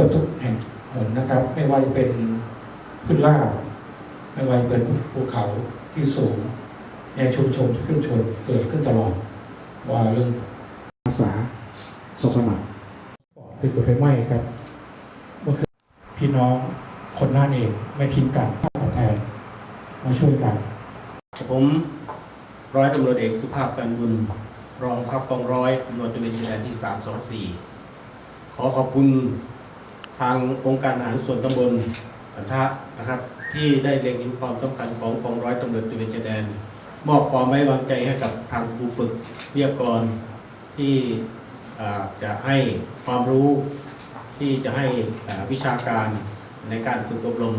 เกือบทุกแห่งหนนะครับ ไม่ว่าจะเป็นขึ้นลาบไม่ว่าจะเป็นภูเขาที่สูงในชุมชนขึ้นชนเกิดขึ้นตลอด ว่าเรื่องอาสาสสมัครเป็นตัวไฟไหม้ครับเมื่อคืนพี่น้องคนหน้าเองไม่ทิ้งกันภาคแทนมาช่วยกัน ผมร้อยตำรวจเอกสุภาพกันบุญรองพับกองร้อยตำรวจตระเวนชายแดนที่ 324 ขอขอบคุณ ทางองค์การอาหารส่วนตำบลสันทะนะครับ ที่ได้เล็งเห็นความสำคัญของกองร้อยตำรวจตระเวนชายแดน มอบความไว้วางใจให้กับทางครูฝึกวิทยกรที่จะให้ความรู้ที่จะให้วิชาการในการฝึกอบรม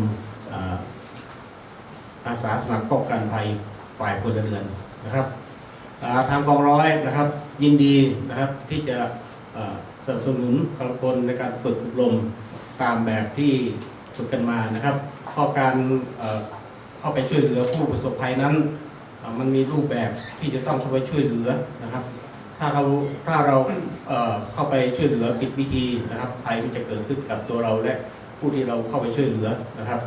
อาสาสมัครป้องกันภัยฝ่ายพลเรือนนะครับทางกองร้อยนะครับยินดีนะครับที่จะ สนับสนุนกำลังพลในการฝึกอบรมตามแบบที่ฝึกกันมานะครับข้อการเข้าไปช่วยเหลือผู้ประสบภัยนั้น มันมีรูปแบบที่จะต้องเข้าไปช่วยเหลือนะครับ ถ้าเราถ้าเราเอ่อเข้าไปช่วยเหลือผิดวิธีนะครับภัยมันจะเกิดขึ้นกับตัวเราและผู้ที่เราเข้าไปช่วยเหลือนะครับ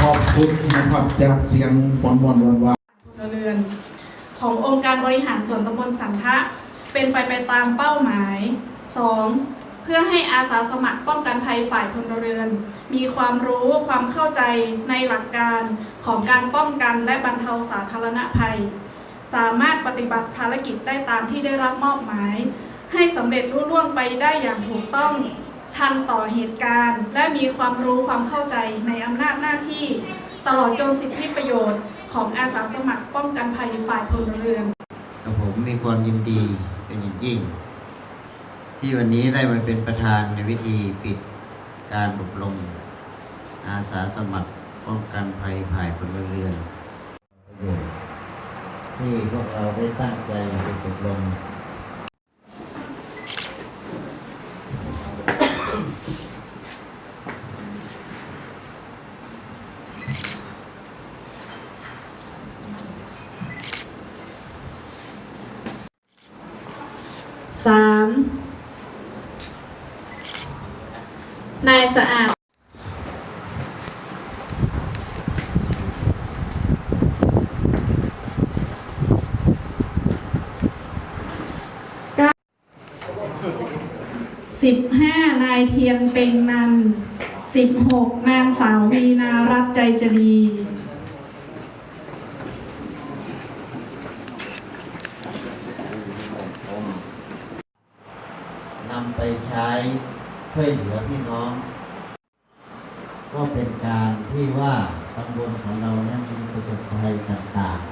ขอบคุณนะครับจากเสียงบอลบอลวันวาพลเรือน ขององค์การบริหารส่วนตำบลสันทะ เป็นไปไปตามเป้าหมาย 2. เพื่อให้อาสาสมัครป้องกันภัยฝ่ายพลเรือน มีความรู้ความเข้าใจในหลักการของการป้องกันและบรรเทาสาธารณภัย สามารถปฏิบัติภารกิจได้ตามที่ได้รับมอบหมาย ให้สำเร็จรุ่ล่วงไปได้อย่างถูกต้อง ทันต่อเหตุการณ์ และมีความรู้ความเข้าใจในอำนาจหน้าที่ ตลอดจนสิทธิประโยชน์ของอาสาสมัครป้องกันภัยฝ่ายพลเรือนกับผมมีความยินดีเป็นอย่างยิ่ง ที่วันนี้ได้มาเป็นประธานในวิธีปิดการอบรมอาสาสมัครป้องกันภัยภายพลเรือนประโยชน์ที่พวกเราได้ตั้งใจฝึกอบรม สามนายสะอาดสิบห้านายเทียนเป็งนันสิบหกนางสาววีนารัตใจจรี นำไป ใช้ช่วยเหลือพี่น้อง ก็เป็นการที่ว่าตำบลของเราเนี่ยมีประสบภัยต่างๆ